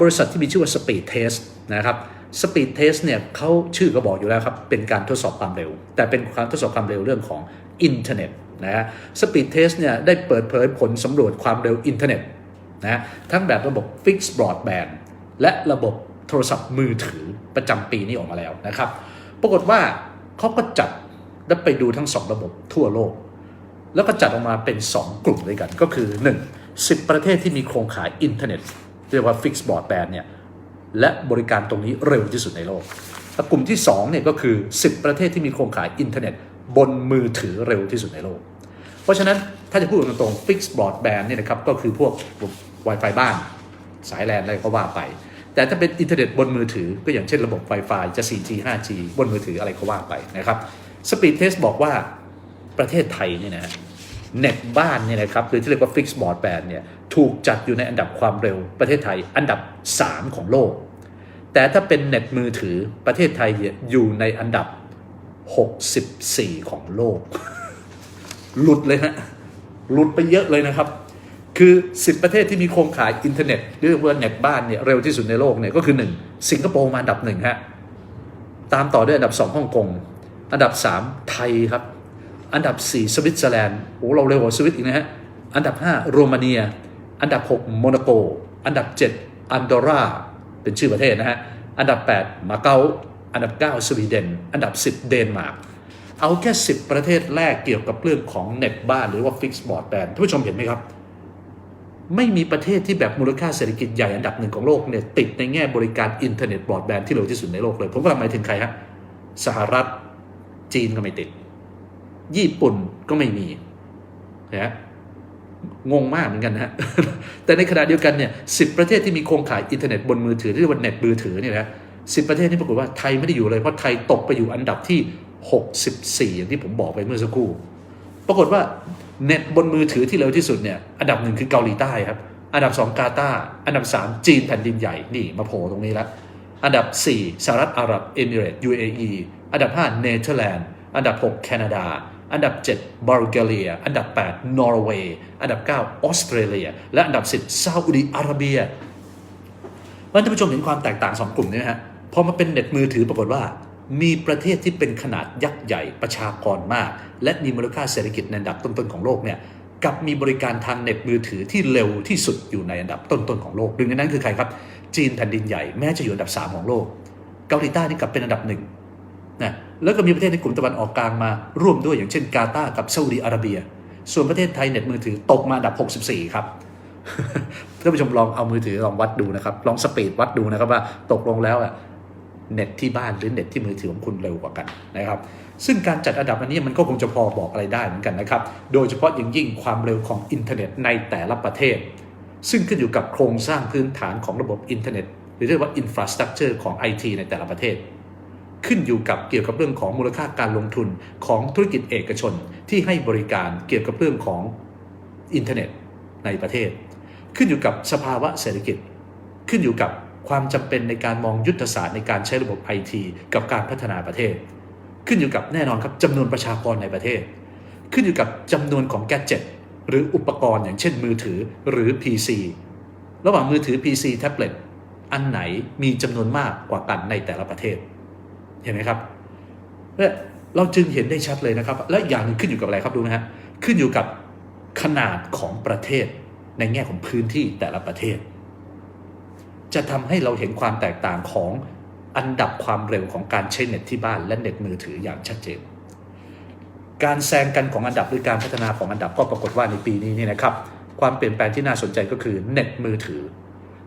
บริษัทที่มีชื่อว่า Speed Test นะครับ Speed Test เนี่ยเขาชื่อก็บอกอยู่แล้วครับ เป็นการทดสอบความเร็ว แต่เป็นการทดสอบความเร็วเรื่องของอินเทอร์เน็ตนะฮะ Speed Test เนี่ยได้เปิดเผยผลสำรวจความเร็วอินเทอร์เน็ตนะทั้งแบบระบบ Fixed Broadband และระบบโทรศัพท์มือถือประจำปีนี้ออกมาแล้วนะครับ ปรากฏว่าเขาก็จัดและไปดูทั้งสองระบบทั่วโลก แล้วก็จัดออกมาเป็น 2 กลุ่มด้วยกันก็คือ 1. 10 ประเทศที่มีโครงข่ายอินเทอร์เน็ต เรียกว่า Fixed Broadband เนี่ยและบริการตรงนี้เร็วที่สุดในโลกกลุ่มที่2เนี่ยก็คือ 10 ประเทศที่มีโครงข่ายอินเทอร์เน็ต บนมือถือเร็วที่สุดในโลก เพราะฉะนั้นถ้าจะพูดตรงๆ Fixed Broadband เนี่ยนะครับก็คือพวก Wi-Fi บ้าน สายแลนอะไรก็ว่าไป แต่ถ้าเป็นอินเทอร์เน็ตบนมือถือ ก็อย่างเช่นระบบ Wi-Fi จะ 4G 5G บนมือถืออะไรก็ว่าไปนะครับ Speed Test บอกว่าประเทศไทยเนี่ยนะฮะเน็ตบ้านเนี่ยนะครับหรือที่เรียกว่า Fixed Broadband เนี่ย ถูกจัดอยู่ในอันดับความเร็วประเทศไทยอันดับ 3 ของโลก แต่ถ้าเป็นเน็ตมือถือประเทศไทยอยู่ในอันดับ 64 ของโลก หลุดเลยฮะหลุดไปเยอะเลยนะครับ คือ 10 ประเทศที่มีโครงข่ายอินเทอร์เน็ตเรียกว่าเน็ตบ้านเนี่ยเร็วที่สุดในโลกเนี่ยก็คือ 1 สิงคโปร์มาอันดับหนึ่งฮะตามต่อด้วยอันดับ 2ฮ่องกงอันดับ 3 ไทยครับ อันดับ 4 สวิตเซอร์แลนด์โอ้เราเร็วกว่าสวิตอีกนะฮะอันดับ 5 โรมาเนีย อันดับ 6 โมนาโก อันดับ 7 อันดอร่า เป็นชื่อประเทศนะฮะ อันดับ 8 มาเก๊า อันดับ 9 สวีเดน อันดับ 10 เดนมาร์ก เอาแค่ 10 ประเทศแรกเกี่ยวกับเรื่องของเน็ตบ้านหรือว่าฟิกซ์บอร์ดแบนท่านผู้ชมเห็นไหมครับ ไม่มีประเทศที่แบบมูลค่าเศรษฐกิจใหญ่อันดับหนึ่งของโลกเนี่ยติดในแง่บริการอินเทอร์เน็ตบอรอดแบนที่เร็วที่สุดในโลกเลย ผมก็หมายถึงใครฮะ สหรัฐ จีนก็ไม่ติด ญี่ปุ่นก็ไม่มีนะ งงมากเหมือนกันนะแต่ในขณะเดียวกันเนี่ยสิประเทศที่มีโครงข่ายอินเทอร์เน็ตบนมือถือที่เรียกว่าเน็ตมือถือเนี่ยนะสิประเทศนี่ปรากฏว่าไทยไม่ได้อยู่เลยเพราะไทยตกไปอยู่อันดับที่ 64 อย่างที่ผมบอกไปเมื่อสักครู่ ปรากฏว่าเน็ตบนมือถือที่เร็วที่สุดเนี่ยอันดับหนึ่งคือเกาหลีใต้ครับ อันดับ 2 กาตาอันดับ 3 จีนแผ่นดินใหญ่นี่มาโผล่ตรงนี้แล้วอันดับ 4สหรัฐอาหรับเอมิเรตส์ UAE อันดับ 5 เนเธอร์แลนด์ อันดับ 6 แคนาดา อันดับ 7 บัลแกเรีย อันดับ 8 นอร์เวย์ อันดับ 9 ออสเตรเลีย และอันดับ 10ซาอุดิอาระเบียมันท่านผู้ชมเห็นความแตกต่าง 2 กลุ่มนี้ไหมฮะ พอมาเป็นเน็ตมือถือปรากฏว่า มีประเทศที่เป็นขนาดยักษ์ใหญ่ประชากรมาก และมีมูลค่าเศรษฐกิจในอันดับต้นๆของโลกเนี่ยกับมีบริการทางเน็ตมือถือที่เร็วที่สุดอยู่ในอันดับต้นๆของโลกหนึ่งในนั้นคือใครครับ จีนแผ่นดินใหญ่แม้จะอยู่อันดับ 3 ของโลก เกาหลีใต้นี่กลับเป็นอันดับหนึ่ง นะแล้วก็มีประเทศในกลุ่มตะวันออกกลางมาร่วมด้วยอย่างเช่นกาตาร์กับซาอุดิอาระเบีย ส่วนประเทศไทยเน็ตมือถือตกมาอันดับ 64 ครับท่านผู้ชมลองเอามือถือลองวัดดูนะครับ ลองสปีดวัดดูนะครับว่าตกลงแล้วอะเน็ตที่บ้านหรือเน็ตที่มือถือของคุณเร็วกว่ากันนะครับ ซึ่งการจัดอันดับอันนี้มันก็คงจะพอบอกอะไรได้เหมือนกันนะครับ โดยเฉพาะอย่างยิ่งความเร็วของอินเทอร์เน็ตในแต่ละประเทศ ซึ่งขึ้นอยู่กับโครงสร้างพื้นฐานของระบบอินเทอร์เน็ต หรือเรียกว่าอินฟราสตรักเจอร์ของ IT ในแต่ละประเทศ ขึ้นอยู่กับเกี่ยวกับเรื่องของมูลค่าการลงทุนของธุรกิจเอกชนที่ให้บริการเกี่ยวกับเรื่องของอินเทอร์เน็ตในประเทศ ขึ้นอยู่กับสภาวะเศรษฐกิจ ขึ้นอยู่กับความจำเป็นในการมองยุทธศาสตร์ในการใช้ระบบไอทีกับการพัฒนาประเทศ ขึ้นอยู่กับแน่นอนครับจำนวนประชากรในประเทศ ขึ้นอยู่กับจำนวนของแกจ e t หรืออุปกรณ์อย่างเช่นมือถือหรือ PC ระหว่างมือถือ PC แท็บเล็ตอันไหนมีจำนวนมากกว่ากันในแต่ละประเทศ เห็นไหมครับและเราจึงเห็นได้ชัดเลยนะครับ และอย่างหนึงขึ้นอยู่กับอะไรครับดูนะฮะขึ้นอยู่กับขนาดของประเทศในแง่ของพื้นที่แต่ละประเทศ จะทำให้เราเห็นความแตกต่างของอันดับความเร็วของการใช้เน็ตที่บ้านและเน็ตมือถืออย่างชัดเจน การแซงกันของอันดับหรือการพัฒนาของอันดับก็ปรากฏว่าในปีนี้นี่นะครับ ความเปลี่ยนแปลงที่น่าสนใจก็คือเน็ตมือถือ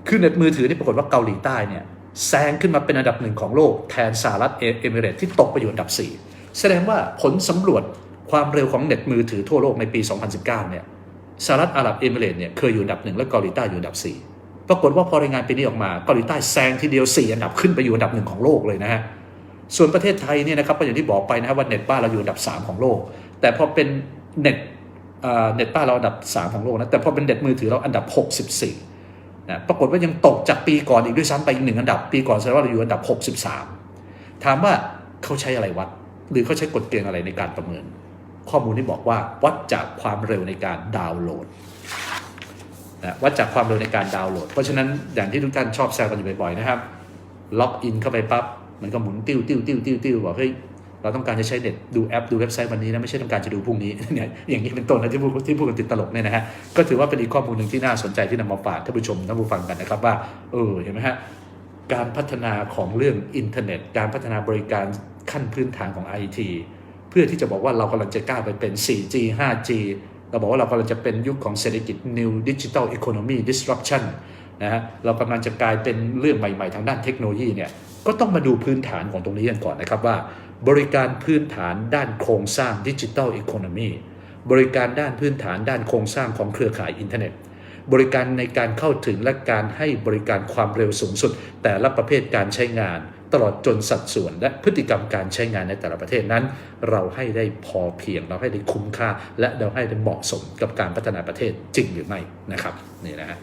คือเน็ตมือถือนี่ปรากฏว่าเกาหลีใต้เนี่ย แซงขึ้นมาเป็นอันดับหนึ่งของโลกแทนสหรัฐเอมิเรตที่ตกไปอยู่อันดับ 4 แสดงว่าผลสำรวจความเร็วของเน็ตมือถือทั่วโลกในปี 2019 เนี่ยสหรัฐอาหรับเอมิเรตเนี่ยเคยอยู่อันดับหนึ่งและเกาหลีใต้อยู่อันดับ 4 ปรากฏว่าพอรายงานปีนี้ออกมาเกาหลีใต้แซงทีเดียว 4 อันดับขึ้นไปอยู่อันดับหนึ่งของโลกเลยนะฮะส่วนประเทศไทยเนี่ยนะครับก็อย่างที่บอกไปนะว่าเน็ตบ้านเราอยู่อันดับ 3 ของโลก แต่พอเป็นเน็ตเอ่อเน็ตบ้านเราอันดับ 3 ของโลกนะแต่พอเป็นเน็ตมือถือเราอันดับ 64 นะปรากฏว่ายังตกจากปีก่อนอีกด้วยซ้ำไปอีกหนึ่งอันดับ ปีก่อนแสดงว่าเราอยู่อันดับ 63 ถามว่าเขาใช้อะไรวัด หรือเขาใช้กฎเกณฑ์อะไรในการประเมิน ข้อมูลที่บอกว่าวัดจากความเร็วในการดาวน์โหลดนะวัดจากความเร็วในการดาวน์โหลด เพราะฉะนั้นอย่างที่ทุกท่านชอบแซวกันอยู่บ่อยๆนะครับ ล็อกอินเข้าไปปั๊บมันก็หมุนติ้วติ้วติ้วติ้วติ้วบอกเฮ้ย เราต้องการจะใช้เน็ตดูแอปดูเว็บไซต์วันนี้นะไม่ใช่ต้องการจะดูพรุ่งนี้เนี่ยอย่างนี้เป็นต้นนะที่พูดที่พูดกันติดตลกเนี่ยนะฮะก็ถือว่าเป็นอีกข้อมูลหนึ่งที่น่าสนใจที่นำมาฝากท่านผู้ชมท่านผู้ฟังกันนะครับว่าเออเห็นไหมฮะการพัฒนาของเรื่องอินเทอร์เน็ต การพัฒนาบริการขั้นพื้นฐานของ IT เพื่อที่จะบอกว่าเรากำลังจะก้าวไปเป็น 4G 5G เราบอกว่าเรากำลังจะเป็นยุคของเศรษฐกิจ New Digital Economy Disruption นะฮะเรากำลังจะกลายเป็นเรื่องใหม่ ๆ ทางด้านเทคโนโลยีเนี่ยก็ต้องมาดูพื้นฐานของตรงนี้กันก่อนนะครับว่า บริการพื้นฐานด้านโครงสร้างดิจิทัลอีโคโนมีบริการด้านพื้นฐานด้านโครงสร้างของเครือข่ายอินเทอร์เน็ต บริการในการเข้าถึงและการให้บริการความเร็วสูงสุด แต่ละประเภทการใช้งาน ตลอดจนสัดส่วนและพฤติกรรมการใช้งานในแต่ละประเทศนั้น เราให้ได้พอเพียง เราให้ได้คุ้มค่า และเราให้ได้เหมาะสมกับการพัฒนาประเทศจริงหรือไม่นะครับนี่นะฮะ